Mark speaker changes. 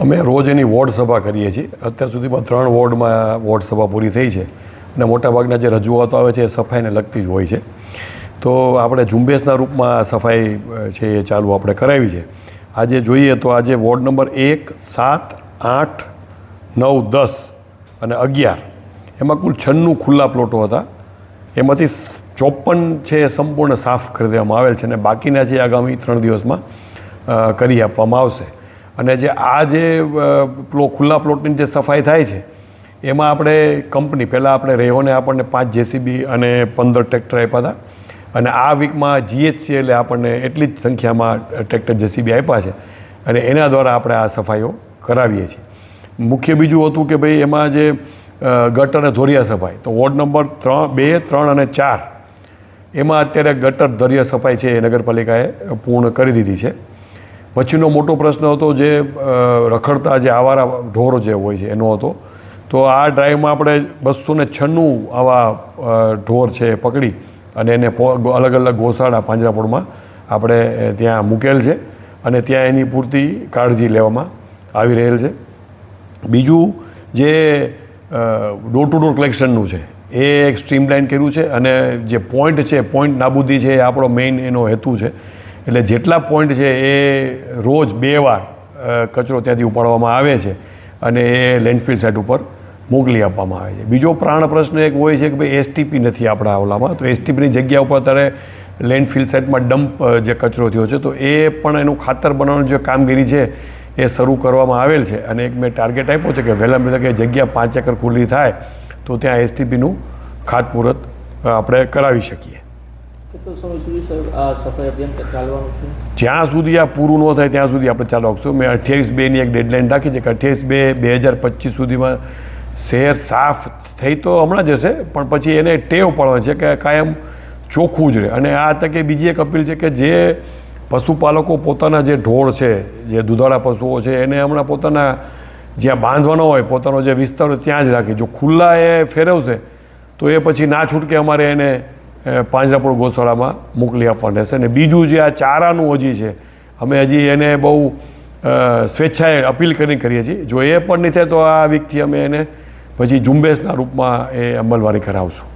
Speaker 1: અમે રોજ એની વોર્ડ સભા કરીએ છીએ. અત્યાર સુધીમાં ત્રણ વોર્ડમાં વોર્ડ સભા પૂરી થઈ છે અને મોટાભાગના જે રજૂઆતો આવે છે એ સફાઈને લગતી જ હોય છે. તો આપણે ઝુંબેશના રૂપમાં સફાઈ છે એ ચાલુ આપણે કરાવી છે. આજે જોઈએ તો આજે વોર્ડ નંબર એક, સાત, આઠ, નવ, દસ અને અગિયાર. એમાં કુલ છન્નું ખુલ્લા પ્લોટો હતા. એમાંથી ચોપન છે સંપૂર્ણ સાફ કરી દેવામાં આવેલ છે અને બાકીના છે આગામી ત્રણ દિવસમાં કરી આપવામાં આવશે. અને જે આ જે પ્લો, ખુલ્લા પ્લોટની જે સફાઈ થાય છે, એમાં આપણે કંપની, પહેલાં આપણે રેહોને આપણને પાંચ જેસીબી અને પંદર ટ્રેક્ટર આપ્યા હતા. અને આ વીકમાં જીએચસીએલે આપણને એટલી જ સંખ્યામાં ટ્રેક્ટર જેસીબી આપ્યા છે. અને એના દ્વારા આપણે આ સફાઈઓ કરાવીએ છીએ. મુખ્ય બીજું હતું કે ભાઈ એમાં જે ગટર અને ધોરિયા સફાઈ. તો વોર્ડ નંબર ત્રણ, બે, ત્રણ અને ચાર, એમાં અત્યારે ગટર, ધોરિયા સફાઈ છે એ નગરપાલિકાએ પૂર્ણ કરી દીધી છે. પછીનો મોટો પ્રશ્ન હતો જે રખડતા જે આવારા ઢોર જે હોય છે, એનો હતો. તો આ ડ્રાઈવમાં આપણે બસો ને છન્નું આવા ઢોર છે પકડી અને એને અલગ અલગ ગોશાળા પાંજરાપોળમાં આપણે ત્યાં મૂકેલ છે અને ત્યાં એની પૂરતી કાળજી લેવામાં આવી રહેલ છે. બીજું જે ડોર ટુ ડોર કલેક્શનનું છે, એ એક સ્ટ્રીમલાઇન કર્યું છે અને જે પોઈન્ટ છે પોઈન્ટ નાબૂદી છે એ આપણો મેઇન એનો હેતુ છે. એટલે જેટલા પોઈન્ટ છે એ રોજ બે વાર કચરો ત્યાંથી ઉપાડવામાં આવે છે અને એ લેન્ડફિલ સાઇટ ઉપર મોકલી આપવામાં આવે છે. બીજો પ્રાણ પ્રશ્ન એક હોય છે કે ભાઈ એસટીપી નથી આપણા ઓલામાં. તો એસટીપીની જગ્યા ઉપર અત્યારે લેન્ડફિલ સાઇટમાં ડમ્પ જે કચરો થયો છે, તો એ પણ એનું ખાતર બનાવવાની જે કામગીરી છે એ શરૂ કરવામાં આવેલ છે. અને એક મેં ટાર્ગેટ આપ્યો છે કે વહેલામાં વહેલા કે જગ્યા પાંચ એકર ખુલ્લી થાય, તો ત્યાં એસટીપીનું ખાતમુહૂર્ત આપણે કરાવી શકીએ. જ્યાં સુધી આ પૂરું ન થાય, ત્યાં સુધી આપણે ચાલુ રાખશું મેં અઠ્યાવીસ બેની એક ડેડલાઇન રાખી છે કે અઠ્યાવીસ બે બે હજાર પચીસ સુધીમાં શહેર સાફ થઈ તો હમણાં જ હશે, પણ પછી એને ટેવ પડવા છે કે કાયમ ચોખ્ખું જ રહે. અને આ તકે બીજી એક અપીલ છે કે જે પશુપાલકો પોતાના જે ઢોળ છે, જે દુધાળા પશુઓ છે, એને હમણાં પોતાના જ્યાં બાંધવાનો હોય, પોતાનો જે વિસ્તાર ત્યાં જ રાખે. જો ખુલ્લા એ ફેરવશે, તો એ પછી ના છૂટકે અમારે એને પાંજરાપોળ ગોશાળામાં મોકલી આપવાનું રહેશે અને બીજું જે આ ચારાનું હજી છે, અમે હજી એને બહુ સ્વેચ્છાએ અપીલ કરીને કરીએ છીએ. જો એ પણ નહીં થાય તો આ વીકથી અમે એને પછી ઝુંબેશના રૂપમાં એ અમલવારી કરાવશું.